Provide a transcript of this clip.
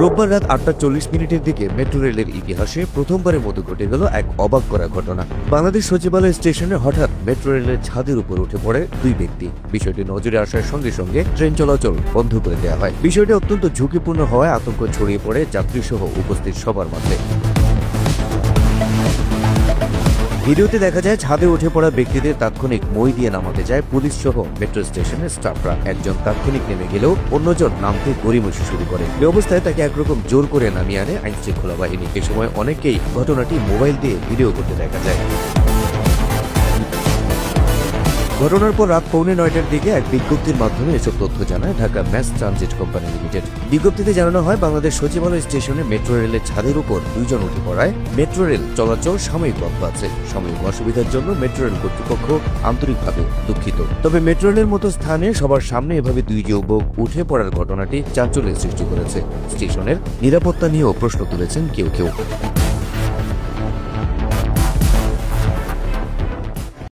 রোববার রাত আটটা চল্লিশ মিনিটের দিকে মেট্রো রেলের ইতিহাসে প্রথমবারের মতো ঘটে গেল এক অবাক করা ঘটনা। বাংলাদেশ সচিবালয় স্টেশনে হঠাৎ মেট্রো রেলের ছাদের উপর উঠে পড়ে দুই ব্যক্তি। বিষয়টি নজরে আসার সঙ্গে সঙ্গে ট্রেন চলাচল বন্ধ করে দেওয়া হয়। বিষয়টি অত্যন্ত ঝুঁকিপূর্ণ হওয়ায় আতঙ্ক ছড়িয়ে পড়ে যাত্রীসহ উপস্থিত সবার মধ্যে। ভিডিওতে দেখা যায়, ছাদে উঠে পড়া ব্যক্তিদের তাৎক্ষণিক মই দিয়ে নামাতে যায় পুলিশ সহ মেট্রো স্টেশনের স্টাফরা। একজন তাৎক্ষণিক নেমে গেলেও অন্যজন নামতে গড়িমসি শুরু করে। এই অবস্থায় তাকে একরকম জোর করে নামিয়ে আনে আইন শৃঙ্খলা বাহিনী। এ সময় অনেকেই ঘটনাটি মোবাইল দিয়ে ভিডিও করতে দেখা যায়। ঘটনার পর রাত পৌনে নয়টার দিকে এক বিজ্ঞপ্তির মাধ্যমে এসব তথ্য জানায় Dhaka mass transit company limited. বিজ্ঞপ্তিতে জানানো হয়, বাংলাদেশ সচিবালয় স্টেশনে মেট্রো রেলের ছাদের উপর দুইজন উঠে পড়ায়। মেট্রো রেল চলাচল সাময়িক বন্ধ আছে সাময়িক অসুবিধার জন্য মেট্রো রেল কর্তৃপক্ষ আন্তরিকভাবে দুঃখিত। তবে মেট্রো রেলের মতো স্থানে সবার সামনে এভাবে দুই যুবক উঠে পড়ার ঘটনাটি চাঞ্চল্যের সৃষ্টি করেছে। স্টেশনের নিরাপত্তা নিয়েও প্রশ্ন তুলেছেন কেউ কেউ।